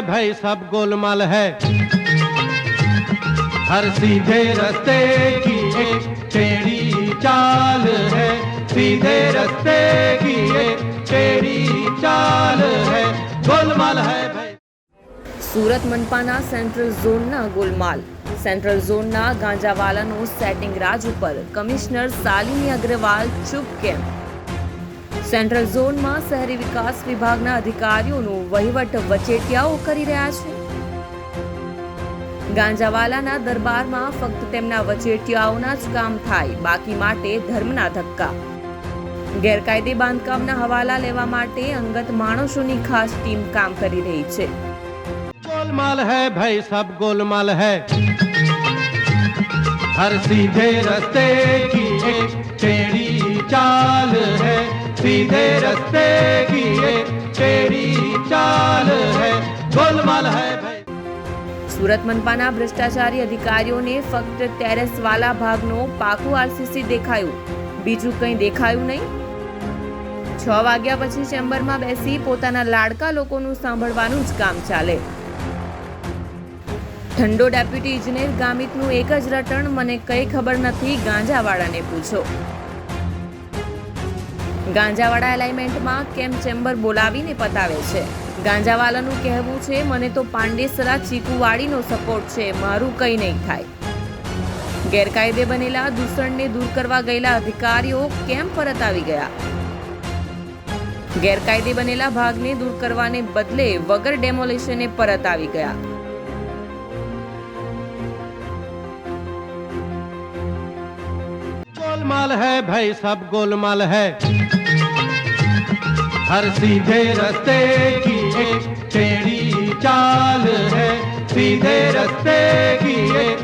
भाई सब गोलमाल है हर सीधे रास्ते की एक टेढ़ी चाल है सीधे रास्ते की एक टेढ़ी चाल है गोलमाल है भाई સુરત મનપાના સેન્ટ્રલ ઝોનના ગોલમાલ સેન્ટ્રલ ઝોનના ગાંજાવાલાનું સેટિંગ રાજ ઉપર કમિશનર શાલિની અગ્રવાલ ચૂપ કેમ સેન્ટ્રલ ઝોનમાં શહેરી વિકાસ વિભાગના અધિકારીઓનો વહીવટ વચેટિયાઓ કરી રહ્યા છે. ગાંજાવાલાના દરબારમાં ફક્ત તેમના વચેટિયાઓના જ કામ થાય, બાકી માટે ધર્મના ધક્કા. ગેરકાયદે બાંધકામના હવાલા લેવા માટે અંગત માણસોની ખાસ ટીમ કામ કરી રહી છે. ગોલમાલ હૈ ભાઈ સબ ગોલમાલ હૈ. હર સીધે રસ્તે કી એક ટેડી ચાલ सीधे रास्ते की एक टेढ़ी चाल है गोलमाल है भाई સુરત મનપાના ભ્રષ્ટાચારી અધિકારીઓને ફક્ત ટેરેસવાલા ભાગનો પાકું આરસીસી દેખાયું બીજું કંઈ દેખાયું નહીં છ વાગ્યા પછી ચેમ્બરમાં બેસી પોતાના લાડકા લોકોનું સાંભળવાનું જ કામ ચાલે ઠંડો ડેપ્યુટી ઇજનેર ગામિતનું એક જ રટણ મને કંઈ ખબર નથી ગાંજાવાળાને પૂછો ગાંજાવાળા એલાઇન્મેન્ટમાં કેમ ચેમ્બર બોલાવીને પતાવે છે ગાંજાવાલાનું કહેવું છે મને તો પાંડેસરા ચીકુવાડીનો સપોર્ટ છે મારું કંઈ નહીં થાય ગેરકાયદે બનેલા દૂષણને દૂર કરવા ગયેલા અધિકારીઓ કેમ પરત આવી ગયા ગેરકાયદે બનેલા ભાગને દૂર કરવાને બદલે વગર ડેમોલેશને પરત આવી ગયા गोलमाल है भाई सब गोलमाल है हर सीधे रास्ते की एक टेढ़ी चाल है सीधे रास्ते की एक